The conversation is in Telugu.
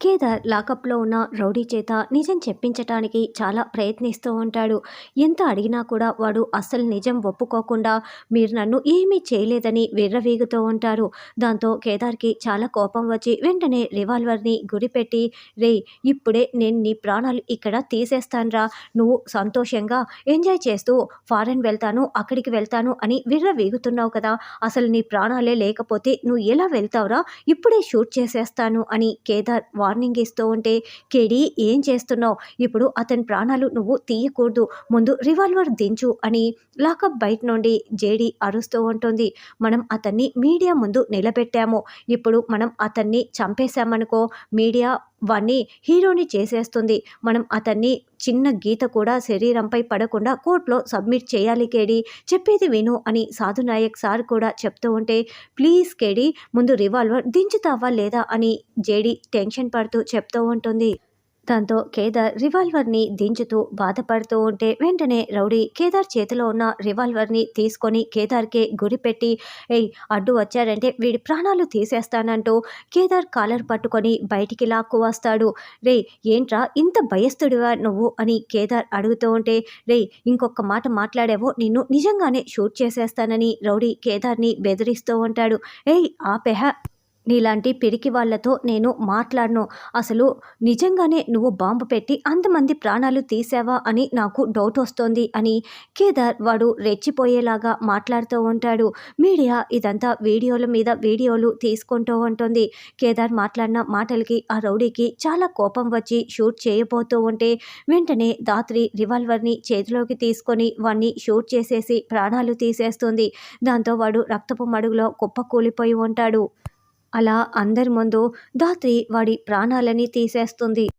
కేదార్ లాకప్లో ఉన్న రౌడీ చేత నిజం చెప్పించటానికి చాలా ప్రయత్నిస్తూ ఉంటాడు. ఎంత అడిగినా కూడా వాడు అస్సలు నిజం ఒప్పుకోకుండా మీరు నన్ను ఏమీ చేయలేదని విర్రవీగుతూ ఉంటారు దాంతో కేదార్కి చాలా కోపం వచ్చి వెంటనే రివాల్వర్ని గురిపెట్టి రే ఇప్పుడే నేను నీ ప్రాణాలు ఇక్కడ తీసేస్తానురా. నువ్వు సంతోషంగా ఎంజాయ్ చేస్తూ ఫారెన్ వెళ్తాను అక్కడికి వెళ్తాను అని విర్రవీగుతున్నావు కదా. అసలు నీ ప్రాణాలే లేకపోతే నువ్వు ఎలా వెళ్తావురా? ఇప్పుడే షూట్ చేసేస్తాను అని కేదార్ వార్నింగ్ ఇస్తూ ఉంటే కేడీ ఏం చేస్తున్నావు? ఇప్పుడు అతని ప్రాణాలు నువ్వు తీయకూడదు. ముందు రివాల్వర్ దించు అని లాకప్ బయట నుండి జేడి అరుస్తూ ఉంటుంది. మనం అతన్ని మీడియా ముందు నిలబెట్టాము. ఇప్పుడు మనం అతన్ని చంపేశామనుకో మీడియా వాణ్ణి హీరోని చేసేస్తుంది. మనం అతన్ని చిన్న గీత కూడా శరీరంపై పడకుండా కోర్టులో సబ్మిట్ చేయాలి కేడి. చెప్పేది విను అని సాధునాయక్ సార్ కూడా చెప్తూ ఉంటే ప్లీజ్ కేడి ముందు రివాల్వర్ దించుతావా లేదా? అని జేడి టెన్షన్ పడుతూ చెప్తూ ఉంటుంది. దాంతో కేదార్ రివాల్వర్ని దించుతూ బాధపడుతూ ఉంటే వెంటనే రౌడీ కేదార్ చేతిలో ఉన్న రివాల్వర్ని తీసుకొని కేదార్కే గురిపెట్టి ఏయ్ అడ్డు వచ్చాడంటే వీడి ప్రాణాలు తీసేస్తానంటూ కేదార్ కాలర్ పట్టుకొని బయటికి లాక్కు వస్తాడు. రే ఏంట్రా ఇంత భయస్థుడివా నువ్వు? అని కేదార్ అడుగుతూ ఉంటే రే ఇంకొక మాట మాట్లాడావో నిన్ను నిజంగానే షూట్ చేసేస్తానని రౌడీ కేదార్ని బెదిరిస్తూ ఉంటాడు. ఏయ్ ఆపెహ. నీలాంటి పిరికి వాళ్ళతో నేను మాట్లాడను. అసలు నిజంగానే నువ్వు బాంబు పెట్టి అంతమంది ప్రాణాలు తీసావా అని నాకు డౌట్ వస్తోంది అని కేదార్ వాడు రెచ్చిపోయేలాగా మాట్లాడుతూ ఉంటాడు. మీడియా ఇదంతా వీడియోల మీద వీడియోలు తీసుకుంటూ ఉంటుంది. కేదార్ మాట్లాడిన మాటలకి ఆ రౌడీకి చాలా కోపం వచ్చి షూట్ చేయబోతూ ఉంటే వెంటనే దాత్రి రివాల్వర్ని చేతిలోకి తీసుకొని వాణ్ణి షూట్ చేసేసి ప్రాణాలు తీసేస్తుంది. దాంతో వాడు రక్తపు మడుగులో కుప్ప కూలిపోయి ఉంటాడు. అలా అందరి ముందు ధాత్రి వాడి ప్రాణాలని తీసేస్తుంది.